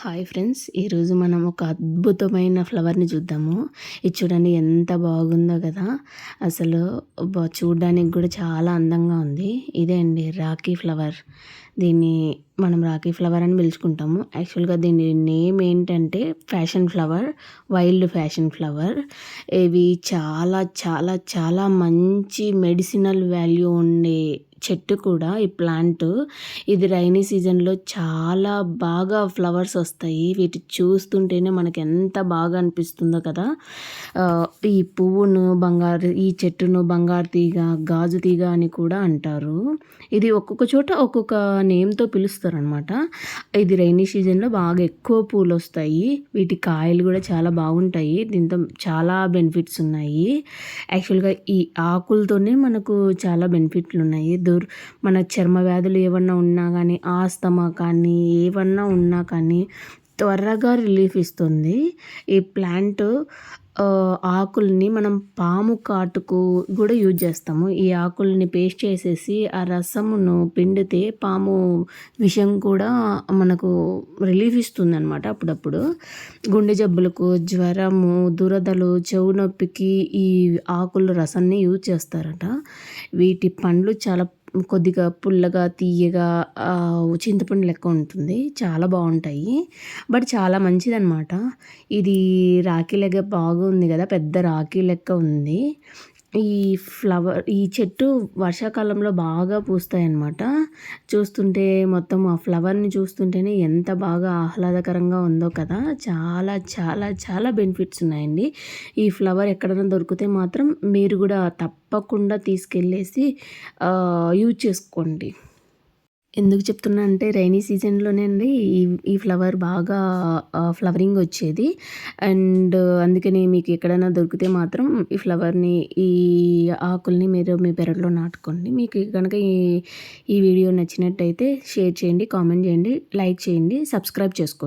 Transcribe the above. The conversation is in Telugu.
హాయ్ ఫ్రెండ్స్ ఈరోజు మనం ఒక అద్భుతమైన ఫ్లవర్ని చూద్దాము. ఇది చూడండి ఎంత బాగుందో కదా. అసలు చూడడానికి కూడా చాలా అందంగా ఉంది. ఇదే అండి రాఖీ ఫ్లవర్ దీన్ని మనం రాఖీ ఫ్లవర్ అని పిలుచుకుంటాము. యాక్చువల్గా దీని నేమ్ ఏంటంటే passion flower wild passion flower. ఇవి చాలా చాలా చాలా మంచి మెడిసినల్ వాల్యూ ఉండే చెట్టు కూడా ఈ ప్లాంట్. ఇది రైనీ సీజన్లో చాలా బాగా ఫ్లవర్స్ వస్తాయి. వీటి చూస్తుంటేనే మనకి ఎంత బాగా అనిపిస్తుందో కదా. ఈ పువ్వును బంగారు ఈ చెట్టును బంగారు తీగ గాజు తీగ అని కూడా అంటారు. ఇది ఒక్కొక్క చోట ఒక్కొక్క నేమ్తో పిలుస్తారనమాట ఇది రైనీ సీజన్లో బాగా ఎక్కువ పూలు వస్తాయి వీటి కాయలు కూడా చాలా బాగుంటాయి. దీంతో చాలా బెనిఫిట్స్ ఉన్నాయి. యాక్చువల్గా ఈ ఆకులతోనే మనకు చాలా బెనిఫిట్లు ఉన్నాయి. దూర్ మన చర్మ వ్యాధులు ఏమన్నా ఉన్నా కానీ ఆస్తమా కానీ ఏమన్నా ఉన్నా కానీ త్వరగా రిలీఫ్ ఇస్తుంది. ఈ ప్లాంట్ ఆకుల్ని మనం పాము కాటుకు కూడా యూజ్ చేస్తాము. ఈ ఆకుల్ని పేస్ట్ చేసేసి ఆ రసమును పిండితే పాము విషయం కూడా మనకు రిలీఫ్ ఇస్తుంది అనమాట అప్పుడప్పుడు. గుండె జబ్బులకు జ్వరము దురదలు చెవు నొప్పికి ఈ ఆకుల రసాన్ని యూజ్ చేస్తారట. వీటి పండ్లు చాలా కొద్దిగా పుల్లగా తీయగా చింతపండు లెక్క ఉంటుంది. చాలా బాగుంటాయి. బట్ చాలా మంచిదన్నమాట. ఇది రాఖీ లెక్క బాగుంది కదా పెద్ద రాఖీ లెక్క ఉంది. ఈ ఫ్లవర్ ఈ చెట్టు వర్షాకాలంలో బాగా పూస్తాయి అన్నమాట చూస్తుంటే మొత్తం ఆ ఫ్లవర్ని చూస్తుంటేనే ఎంత బాగా ఆహ్లాదకరంగా ఉందో కదా. చాలా చాలా చాలా బెనిఫిట్స్ ఉన్నాయండి. ఈ ఫ్లవర్ ఎక్కడైనా దొరికితే మాత్రం మీరు కూడా తప్పకుండా తీసుకెళ్ళేసి యూజ్ చేసుకోండి. ఎందుకు చెప్తున్నా అంటే రైనీ సీజన్లోనే అండి ఈ ఈ ఫ్లవర్ బాగా ఫ్లవరింగ్ వచ్చేది. అండ్ అందుకని మీకు ఎక్కడైనా దొరికితే మాత్రం ఈ ఫ్లవర్ని ఈ ఆకుల్ని మీరు మీ పెరట్లో నాటుకోండి. మీకు కనుక ఈ ఈ వీడియో నచ్చినట్టయితే షేర్ చేయండి కామెంట్ చేయండి లైక్ చేయండి సబ్స్క్రైబ్ చేసుకోండి.